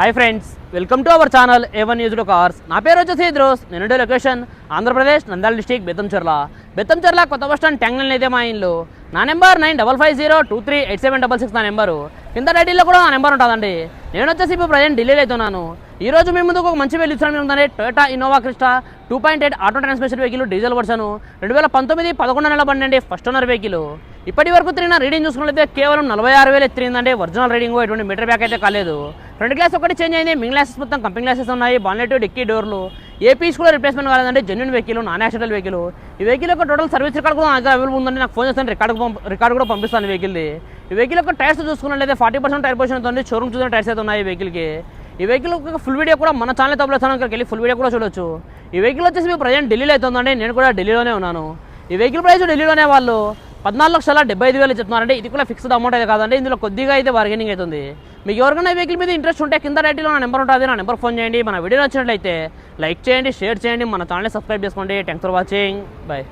Hi friends welcome to our channel A one news cars నా పేరు వచ్చేసి ఇద్రోస్. నేను ఉండే లొకేషన్ ఆంధ్రప్రదేశ్ నంద్యాల డిస్టిక్ బెత్తంచెర్ల బెత్తంచెర్ల కొత్త బస్ స్టాండ్ ట్యాంగ్లైన్ అయితే మా ఇల్లు. నా number nine double five zero two three eight seven double six నా నెంబరు కింద టైటిల్లో కూడా నా నెంబర్ ఉంటుందండి. నేను వచ్చేసి ఇప్పుడు ప్రజెంట్ ఢిల్లీలో అవుతున్నాను ఈ రోజు మీ ముందుకు ఒక మంచి వెళ్ళి ఇచ్చిన ఉందండి Toyota Innova Crysta two point eight auto transmission vehicle diesel version రెండు వేల పంతొమ్మిది పదకొండు నెల బండి అండి ఫస్ట్ ఓనర్ వెహికల్ ఇప్పటి వరకు తిరిగిన రీడింగ్ చూసుకున్నట్లయితే కేవలం నలభై ఆరు వేలు ఎత్తిరిందండి. ఒరిజినల్ రీడింగ్ ఎటువంటి మీటర్ బ్యాక్ అయితే కాలేదు. ఫ్రంట్ గ్లాస్ ఒకటి చేంజ్ అయింది. మింగ్ గ్లాసెస్ మొత్తం కంపెనీ గ్లాసెస్ ఉన్నాయి. బాన్లెట్ డిక్కీ డోర్లు ఏపీస్ కూడా replacement కాలేదంటే genuine vehicle non accident vehicle ఈ వెహికల్ యొక్క టోటల్ సర్వీస్ రికార్డ్ కూడా నా అవైలబుల్ ఉందండి. నాకు ఫోన్ చేస్తాను. రికార్డ్ రికార్డ్ కూడా పంపిస్తాను వెహికల్ది ఈ వెహికల్ యొక్క టైర్స్ చూసుకున్నట్లయితే ఫార్టీ పర్సెంట్ టైర్ పొజిషన్ ఉంది. షోరూమ్ చూసిన టైర్స్ అయితే ఉన్నాయి ఈ వెహికల్కి ఈ వెహికల్ ఫుల్ వీడియో కూడా మన ఛానల్ తప్పలేస్తాను ఇక్కడికి వెళ్ళి ఫుల్ వీడియో కూడా చూడొచ్చు. ఈ వెహికల్ వచ్చేసి మీ ప్రజెంట్ ఢిల్లీలో అవుతుందండి నేను కూడా ఢిల్లీలోనే ఉన్నాను. ఈ వెహికల్ ప్రైస్ ఢిల్లీలోనే వాళ్ళు పద్నాలుగు లక్షల డెబ్బై ఐదు వేలు చెప్తున్నారంటే ఇది కూడా ఫిక్స్డ్ అమౌంట్ అయితే కాదండి. ఇందులో కొద్దిగా అయితే బార్గెనింగ్ అవుతుంది మీకు ఎవరికైనా వెహికల్ మీద ఇంట్రెస్ట్ ఉంటే కింద రైట్లో నా నెంబర్ ఉంటుంది. నా నెంబర్ ఫోన్ చేయండి. మన వీడియో నచ్చినట్లయితే లైక్ చేయండి షేర్ చేయండి. మన ఛానల్ని సబ్స్క్రైబ్ చేసుకోండి. Thanks for watching bye